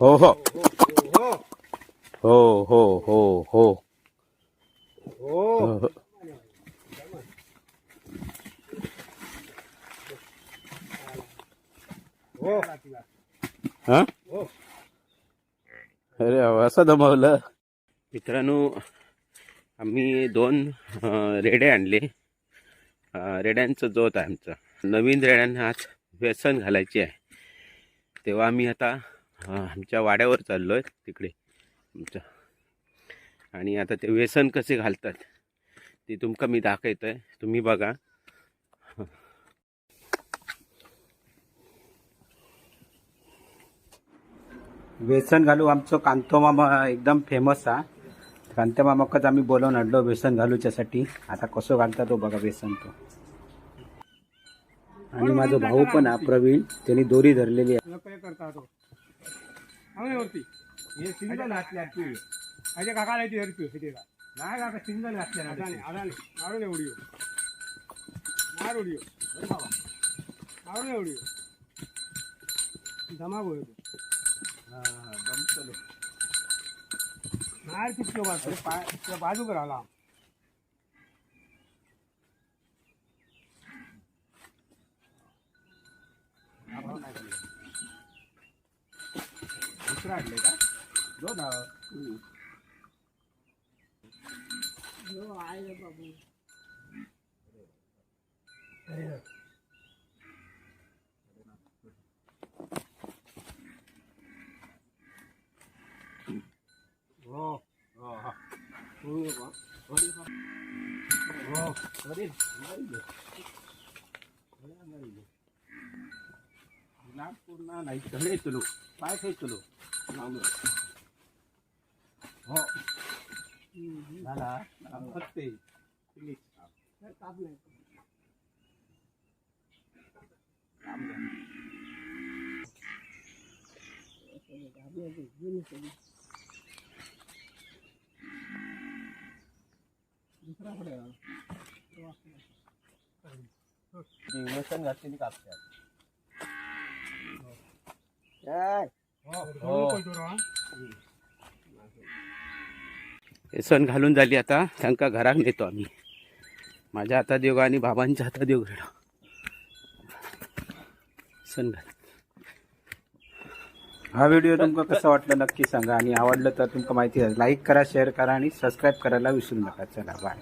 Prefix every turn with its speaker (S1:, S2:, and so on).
S1: हो हो. हो हो हो हो. हो, हो. हा. अरे असं दमावलं. मित्रांनो आम्ही दोन रेडे आणले. रेड्यांचं जोत आहे आमचं. नवीन रेड्यांना आज व्यसन घालायची आहे. तेव्हा आम्ही आता आमच्या वाड्यावर चाललो आहे तिकडे आमच्या. आणि आता ते व्यसन कसे घालतात ते तुमका मी दाखवतो आहे तुम्ही बघा. व्यसन घालू आमचं कांतो मामा एकदम फेमस हा. कांत्या मामाकच आम्ही बोलवून आणलो व्यसन घालूच्यासाठी. आता कसं घालता तो बघा व्यसन तो. आणि माझा भाऊ पण हा प्रवीण त्यांनी दोरी धरलेली आहे.
S2: काय करता तो वरती. हे
S1: दुसरा आणले का दोन
S2: हो हो हा हो
S1: पूर्ण नाही धडे तुलो पाय खाय तुलो हो. झाला. फत्ते व्यसन घातलेली कापतात सण घालून झाली आता. त्यांका घराक नेतो आम्ही. माझ्या हातात देऊ आणि बाबांच्या हातात देऊ सण घाल. हा व्हिडिओ तुमका कसा वाटला नक्की सांगा आणि आवडलं तर तुमका माहिती लाईक करा शेअर करा आणि सबस्क्राईब करायला विसरू नका. चला बाय